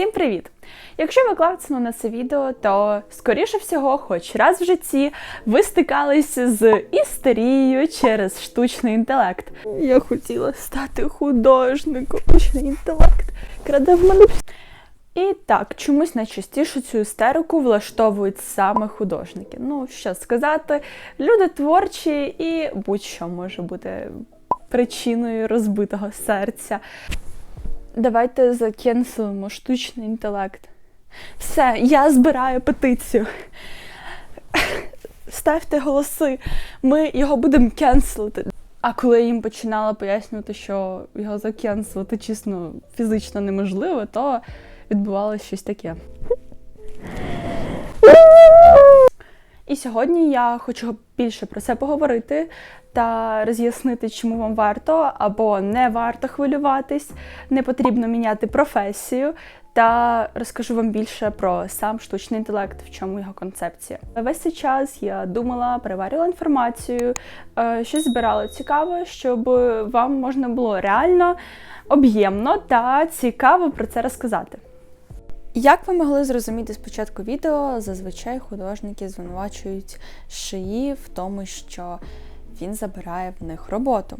Всім привіт! Якщо ви клацнули на це відео, то скоріше всього, хоч раз в житті ви стикалися з істерією через штучний інтелект. Я хотіла стати художником. Штучний інтелект краде в мене. І так, чомусь найчастіше цю істерику влаштовують саме художники. Ну, що сказати, люди творчі і будь-що може бути причиною розбитого серця. Давайте закенселимо штучний інтелект. Все, я збираю петицію. Ставте голоси, ми його будемо кенселити. А коли я їм починала пояснювати, що його закенселити чесно фізично неможливо, то відбувалося щось таке. І сьогодні я хочу більше про це поговорити та роз'яснити, чому вам варто або не варто хвилюватись, не потрібно міняти професію. Та розкажу вам більше про сам штучний інтелект, в чому його концепція. Весь цей час я думала, переварювала інформацію, е, щось збирала цікаве, щоб вам можна було реально об'ємно та цікаво про це розказати. Як ви могли зрозуміти з початку відео, зазвичай художники звинувачують шиї в тому, що він забирає в них роботу.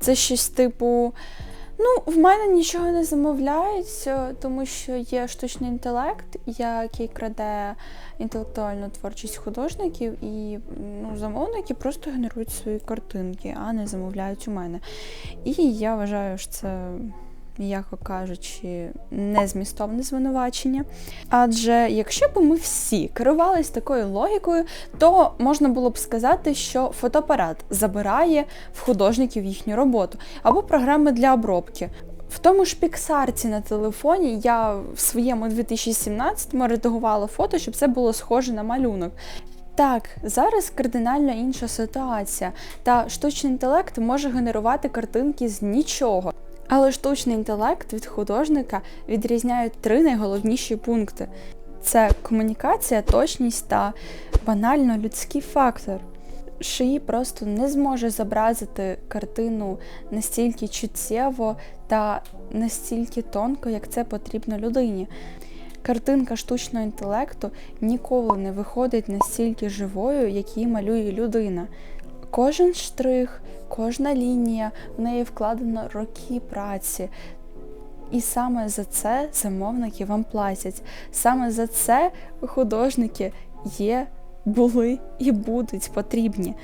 Це щось типу. Ну, в мене нічого не замовляють, тому що є штучний інтелект, який краде інтелектуальну творчість художників, і ну, замовники просто генерують свої картинки, а не замовляють у мене. І я вважаю, що це м'яко кажучи, незмістовне звинувачення. Адже якщо б ми всі керувались такою логікою, то можна було б сказати, що фотоапарат забирає в художників їхню роботу або програми для обробки. В тому ж піксарці на телефоні я в своєму 2017-му редагувала фото, щоб це було схоже на малюнок. Так, зараз кардинально інша ситуація, та штучний інтелект може генерувати картинки з нічого. Але штучний інтелект від художника відрізняють три найголовніші пункти: це комунікація, точність та банально людський фактор. Шиї просто не зможе зобразити картину настільки чуттєво та настільки тонко, як це потрібно людині. Картинка штучного інтелекту ніколи не виходить настільки живою, як її малює людина. Кожен штрих, кожна лінія, в неї вкладено роки праці. І саме за це замовники вам платять. Саме за це художники є, були і будуть потрібні.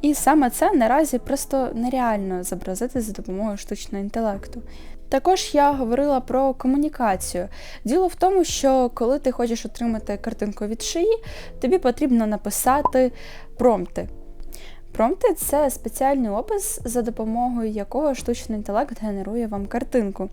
І саме це наразі просто нереально зобразити за допомогою штучного інтелекту. Також я говорила про комунікацію. Діло в тому, що коли ти хочеш отримати картинку від шиї, тобі потрібно написати промпти. Промпти це спеціальний опис, за допомогою якого штучний інтелект генерує вам картинку.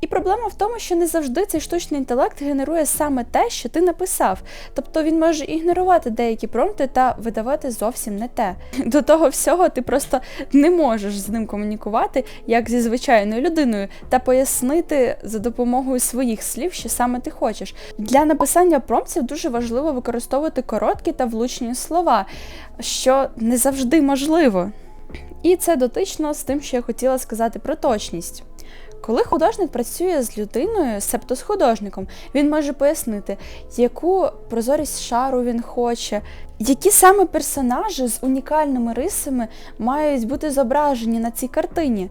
І проблема в тому, що не завжди цей штучний інтелект генерує саме те, що ти написав. Тобто він може ігнорувати деякі промпти та видавати зовсім не те. До того всього ти просто не можеш з ним комунікувати як зі звичайною людиною, та пояснити за допомогою своїх слів, що саме ти хочеш. Для написання промптів дуже важливо використовувати короткі та влучні слова, що не завжди можливо. І це дотично з тим, що я хотіла сказати про точність. Коли художник працює з людиною, себто з художником, він може пояснити, яку прозорість шару він хоче, які саме персонажі з унікальними рисами мають бути зображені на цій картині.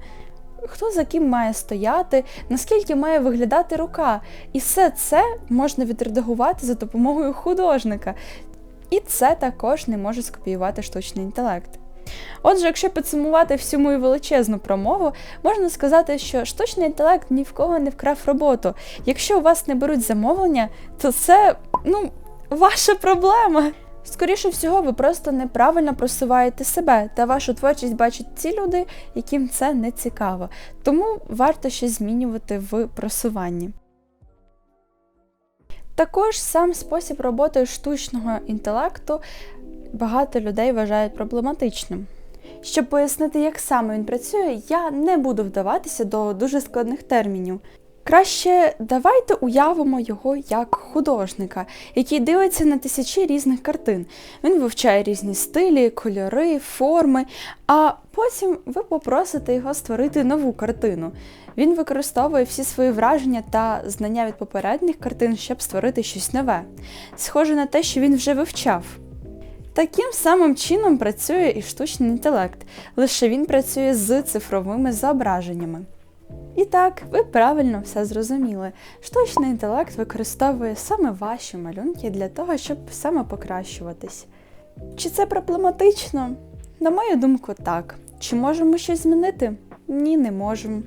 Хто за ким має стояти, наскільки має виглядати рука. І все це можна відредагувати за допомогою художника. І це також не може скопіювати штучний інтелект. Отже, якщо підсумувати всю мою величезну промову, можна сказати, що штучний інтелект ні в кого не вкрав роботу. Якщо у вас не беруть замовлення, то це ну, ваша проблема. Скоріше всього, ви просто неправильно просуваєте себе, та вашу творчість бачать ті люди, яким це не цікаво. Тому варто щось змінювати в просуванні. Також сам спосіб роботи штучного інтелекту багато людей вважають проблематичним. Щоб пояснити, як саме він працює, я не буду вдаватися до дуже складних термінів. Краще давайте уявимо його як художника, який дивиться на тисячі різних картин. Він вивчає різні стилі, кольори, форми, а потім ви попросите його створити нову картину. Він використовує всі свої враження та знання від попередніх картин, щоб створити щось нове. Схоже на те, що він вже вивчав. Таким самим чином працює і штучний інтелект, лише він працює з цифровими зображеннями. І так, ви правильно все зрозуміли. Штучний інтелект використовує саме ваші малюнки для того, щоб самопокращуватись. Чи це проблематично? На мою думку, так. Чи можемо щось змінити? Ні, не можемо.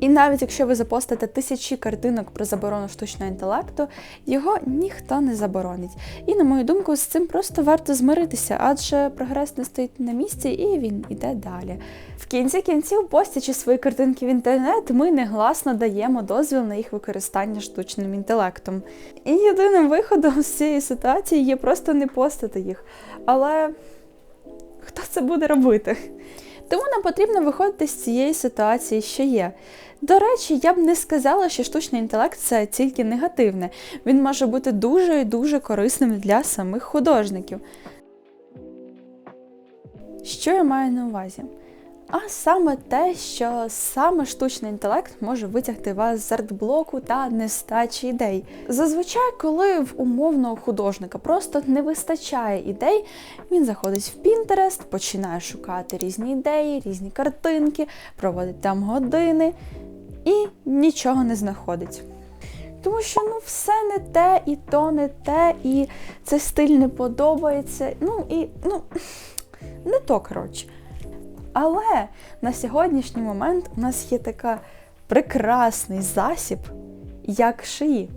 І навіть якщо ви запостите тисячі картинок про заборону штучного інтелекту, його ніхто не заборонить. І, на мою думку, з цим просто варто змиритися, адже прогрес не стоїть на місці і він іде далі. В кінці кінців, постячи свої картинки в інтернет, ми негласно даємо дозвіл на їх використання штучним інтелектом. І єдиним виходом з цієї ситуації є просто не постати їх. Але хто це буде робити? Тому нам потрібно виходити з цієї ситуації, що є. До речі, я б не сказала, що штучний інтелект це тільки негативне. Він може бути дуже і дуже корисним для самих художників. Що я маю на увазі? А саме те, що саме штучний інтелект може витягти вас з артблоку та нестачі ідей. Зазвичай, коли в умовного художника просто не вистачає ідей, він заходить в Pinterest, починає шукати різні ідеї, різні картинки, проводить там години і нічого не знаходить. Тому що ну все не те, і то не те, і цей стиль не подобається. Ну і ну не то коротше. Але на сьогоднішній момент у нас є така прекрасний засіб, як шиї.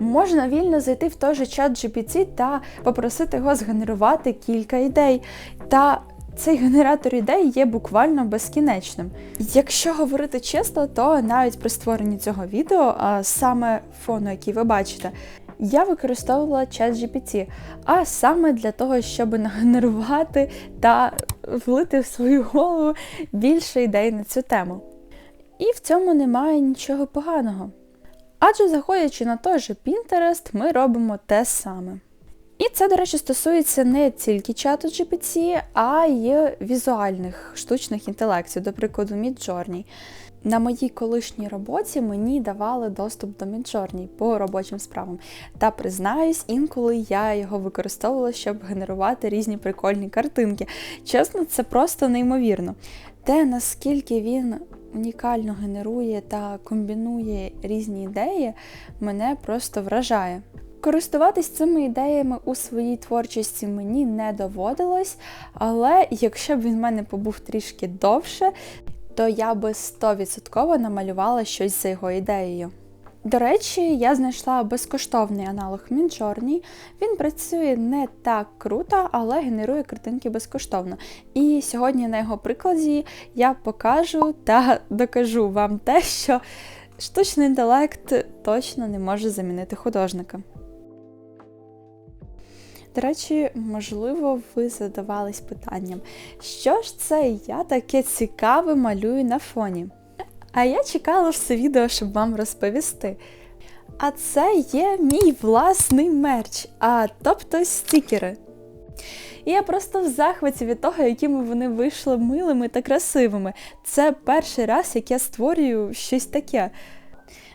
Можна вільно зайти в той же чат GPT та попросити його згенерувати кілька ідей. Та цей генератор ідей є буквально безкінечним. Якщо говорити чесно, то навіть при створенні цього відео, а саме фону, який ви бачите, я використовувала чат GPT, а саме для того, щоб нагенерувати та влити в свою голову більше ідей на цю тему. І в цьому немає нічого поганого. Адже заходячи на той же Pinterest, ми робимо те саме. І це, до речі, стосується не тільки чату GPT, а й візуальних штучних інтелектів, до прикладу, Midjourney. На моїй колишній роботі мені давали доступ до Midjourney по робочим справам. Та признаюсь, інколи я його використовувала, щоб генерувати різні прикольні картинки. Чесно, це просто неймовірно. Те, наскільки він унікально генерує та комбінує різні ідеї, мене просто вражає. Користуватись цими ідеями у своїй творчості мені не доводилось, але якщо б він в мене побув трішки довше, то я би 100% намалювала щось за його ідеєю. До речі, я знайшла безкоштовний аналог Midjourney. Він працює не так круто, але генерує картинки безкоштовно. І сьогодні на його прикладі я покажу та докажу вам те, що штучний інтелект точно не може замінити художника. До речі, можливо, ви задавались питанням, що ж це я таке цікаве малюю на фоні? А я чекала все відео, щоб вам розповісти. А це є мій власний мерч, а тобто стікери. І я просто в захваті від того, якими вони вийшли милими та красивими. Це перший раз, як я створюю щось таке.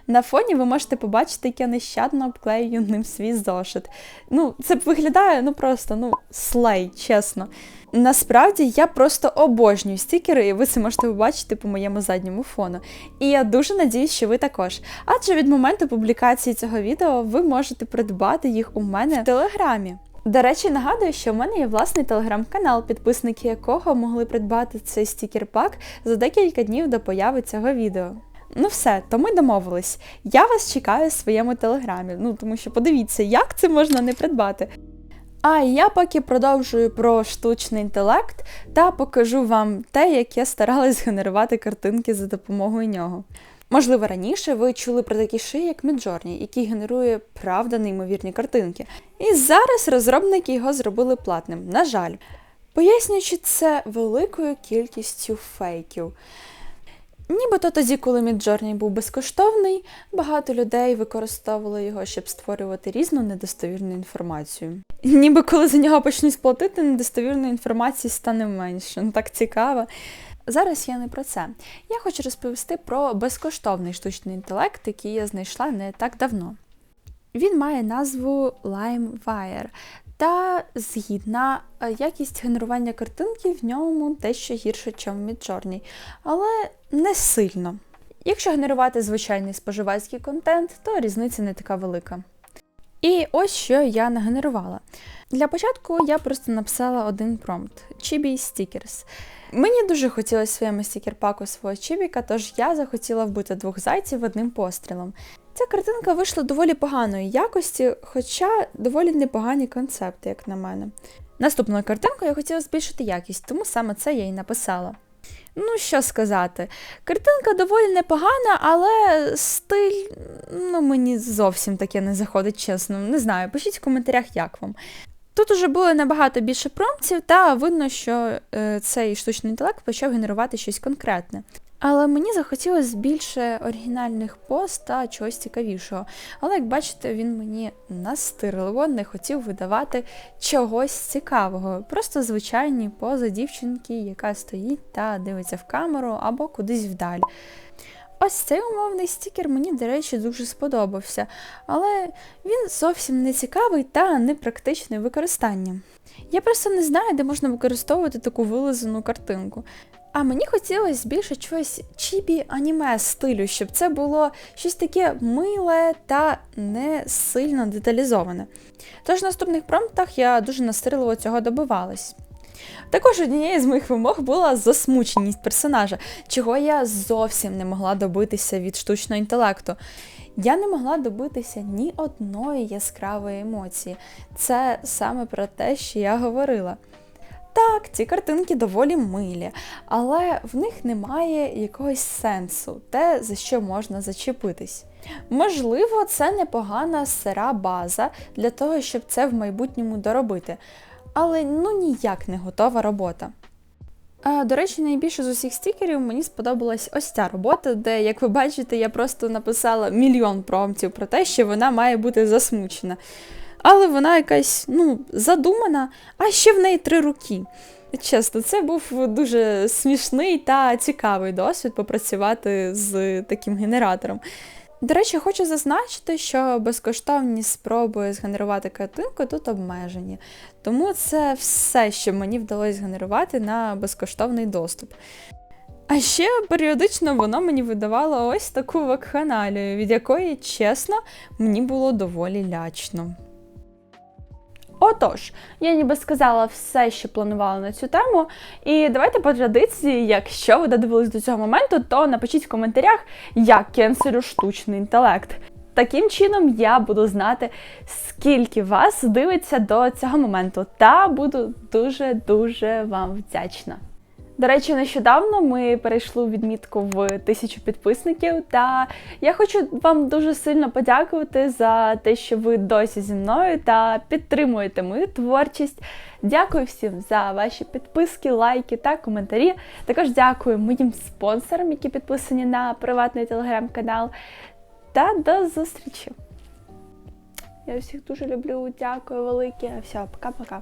На фоні ви можете побачити, як я нещадно обклею ним свій зошит. Ну, це виглядає ну просто ну, слей, чесно. Насправді я просто обожнюю стікери, і ви це можете побачити по моєму задньому фону. І я дуже надіюсь, що ви також. Адже від моменту публікації цього відео ви можете придбати їх у мене в телеграмі. До речі, нагадую, що в мене є власний телеграм-канал, підписники якого могли придбати цей стікер-пак за декілька днів до появи цього відео. Ну все, то ми домовились. Я вас чекаю в своєму телеграмі. Ну тому що подивіться, як це можна не придбати. А я поки продовжую про штучний інтелект та покажу вам те, як я старалась генерувати картинки за допомогою нього. Можливо, раніше ви чули про такі шиї, як Midjourney, який генерує правда неймовірні картинки. І зараз розробники його зробили платним, на жаль. Пояснюючи це великою кількістю фейків. Нібито тоді, коли Midjourney був безкоштовний, багато людей використовували його, щоб створювати різну недостовірну інформацію. Ніби коли за нього почнуть платити, недостовірної інформації стане менше. Ну, Так цікаво. Зараз я не про це. Я хочу розповісти про безкоштовний штучний інтелект, який я знайшла не так давно. Він має назву LimeWire. Та згідна е, якість генерування картинки в ньому дещо гірше, ніж в Midjourney, але не сильно. Якщо генерувати звичайний споживацький контент, то різниця не така велика. І ось що я нагенерувала. Для початку я просто написала один промпт Chibi Stickers. Мені дуже хотілося своєму стікер-паку свого чібіка, тож я захотіла вбити двох зайців одним пострілом. Ця картинка вийшла доволі поганої якості, хоча доволі непогані концепти, як на мене. Наступною картинкою я хотіла збільшити якість, тому саме це я і написала. Ну, що сказати, картинка доволі непогана, але стиль, ну, мені зовсім таке не заходить, чесно. Не знаю, пишіть в коментарях, як вам. Тут уже було набагато більше промптів, та видно, що е, цей штучний інтелект почав генерувати щось конкретне. Але мені захотілося більше оригінальних пост та чогось цікавішого. Але, як бачите, він мені настирливо не хотів видавати чогось цікавого. Просто звичайні пози дівчинки, яка стоїть та дивиться в камеру або кудись вдаль. Ось цей умовний стікер мені, до речі, дуже сподобався, але він зовсім не цікавий та непрактичний в використанні. Я просто не знаю, де можна використовувати таку вилизану картинку. А мені хотілося більше чогось чібі аніме стилю, щоб це було щось таке миле та не сильно деталізоване. Тож в наступних промптах я дуже настирливо цього добивалась. Також однією з моїх вимог була засмученість персонажа, чого я зовсім не могла добитися від штучного інтелекту. Я не могла добитися ні одної яскравої емоції. Це саме про те, що я говорила. Так, ці картинки доволі милі, але в них немає якогось сенсу, те, за що можна зачепитись. Можливо, це непогана сира база для того, щоб це в майбутньому доробити, але ну ніяк не готова робота. До речі, найбільше з усіх стікерів мені сподобалась ось ця робота, де, як ви бачите, я просто написала мільйон промптів про те, що вона має бути засмучена. Але вона якась ну, задумана, а ще в неї три руки. Чесно, це був дуже смішний та цікавий досвід попрацювати з таким генератором. До речі, хочу зазначити, що безкоштовні спроби згенерувати картинку тут обмежені. Тому це все, що мені вдалося згенерувати на безкоштовний доступ. А ще періодично воно мені видавало ось таку вакханалію, від якої, чесно, мені було доволі лячно. Отож, я ніби сказала все, що планувала на цю тему. І давайте по традиції, якщо ви додивились до цього моменту, то напишіть в коментарях, як кенселю штучний інтелект. Таким чином я буду знати, скільки вас дивиться до цього моменту, та буду дуже-дуже вам вдячна. До речі, нещодавно ми перейшли у відмітку в тисячу підписників, та я хочу вам дуже сильно подякувати за те, що ви досі зі мною та підтримуєте мою творчість. Дякую всім за ваші підписки, лайки та коментарі. Також дякую моїм спонсорам, які підписані на приватний телеграм-канал. Та до зустрічі! Я всіх дуже люблю. Дякую велике. Все, пока-пока.